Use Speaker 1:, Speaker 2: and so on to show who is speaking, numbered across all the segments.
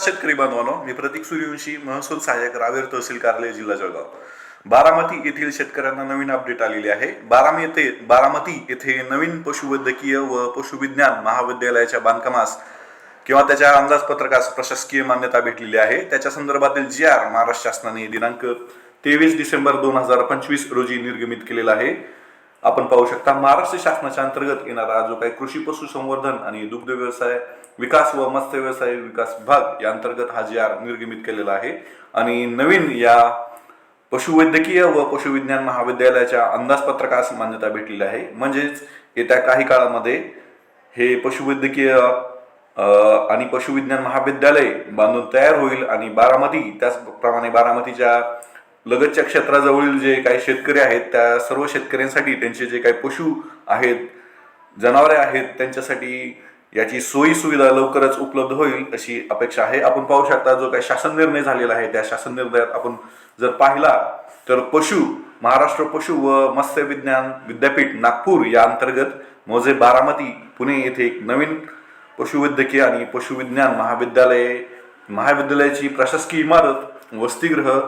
Speaker 1: शेतकरी बांधवांनो मी प्रतीक सूर्यवंशी महसूल सहाय्यक रावेर तहसील कार्यालय जिल्हा जळगाव. बारामती येथील शेतकऱ्यांना नवीन अपडेट आलेली आहे. बारामती येथे बारामती येथे नवीन पशुवैद्यकीय व पशुविज्ञान महाविद्यालयाच्या बांधकामास किंवा त्याच्या अंदाजपत्रकास प्रशासकीय मान्यता भेटलेली आहे. त्याच्या संदर्भातील जी आर महाराष्ट्र शासनाने दिनांक तेवीस डिसेंबर दोन हजार पंचवीस रोजी निर्गमित केलेला आहे. आपण पाहू शकता महाराष्ट्र शासनाच्या अंतर्गत येणारा जो काही कृषी पशुसंवर्धन आणि दुग्ध व्यवसाय विकास व मत्स्य व्यवसाय विकास विभाग या अंतर्गत हा जी आर निर्गमित केलेला आहे. आणि नवीन या पशुवैद्यकीय व पशुविज्ञान महाविद्यालयाच्या अंदाजपत्रकास मान्यता भेटलेली आहे. म्हणजेच येत्या काही काळामध्ये हे पशुवैद्यकीय आणि पशुविज्ञान महाविद्यालय बांधून तयार होईल आणि बारामती त्याचप्रमाणे बारामतीच्या लगतच्या क्षेत्राजवळील जे काही शेतकरी आहेत त्या सर्व शेतकऱ्यांसाठी त्यांचे जे काही पशु आहेत जनावरे आहेत त्यांच्यासाठी याची सोयी सुविधा लवकरच उपलब्ध होईल अशी अपेक्षा आहे. आपण पाहू शकता जो काही शासन निर्णय झालेला आहे त्या शासन निर्णयात आपण जर पाहिला तर पशु महाराष्ट्र पशु व मत्स्य विज्ञान विद्यापीठ नागपूर या अंतर्गत मोजे बारामती पुणे येथे एक नवीन पशुवैद्यकीय आणि पशुविज्ञान महाविद्यालय महाविद्यालयाची प्रशासकीय इमारत वसतिगृह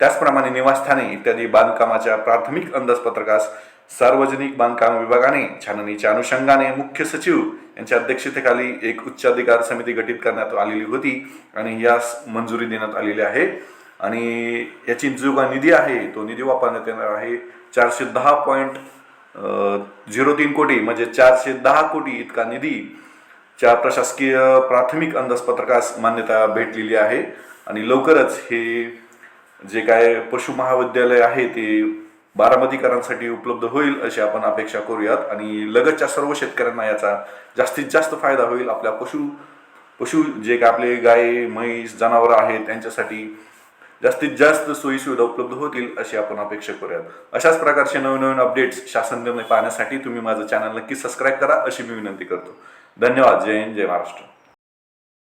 Speaker 1: त्याचप्रमाणे निवासस्थाने इत्यादी बांधकामाच्या प्राथमिक अंदाजपत्रकास सार्वजनिक बांधकाम विभागाने छाननीच्या अनुषंगाने मुख्य सचिव यांच्या अध्यक्षतेखाली एक उच्चाधिकार समिती गठीत करण्यात आलेली होती आणि यास मंजुरी देण्यात आलेली आहे. आणि याची जो का निधी आहे तो निधी वापरण्यात येणार आहे चारशे दहा पॉईंट झिरो तीन कोटी म्हणजे चारशे दहा कोटी इतका निधी च्या प्रशासकीय प्राथमिक अंदाजपत्रकास मान्यता भेटलेली आहे. आणि लवकरच हे जे काय पशु महाविद्यालय आहे ते बारामतीकरांसाठी उपलब्ध होईल अशी आपण अपेक्षा करूयात. आणि लगतच्या सर्व शेतकऱ्यांना याचा जास्तीत जास्त फायदा होईल. आपल्या पशु पशु जे काय आपले गाय म्हैस जनावरं आहेत त्यांच्यासाठी जास्तीत जास्त सोयी सुविधा उपलब्ध होतील अशी आपण अपेक्षा करूयात. अशाच प्रकारचे नवीन नवीन अपडेट्स शासन निर्णय पाहण्यासाठी तुम्ही माझं चॅनल नक्की सबस्क्राईब करा अशी मी विनंती करतो. धन्यवाद. जय हिंद जय महाराष्ट्र.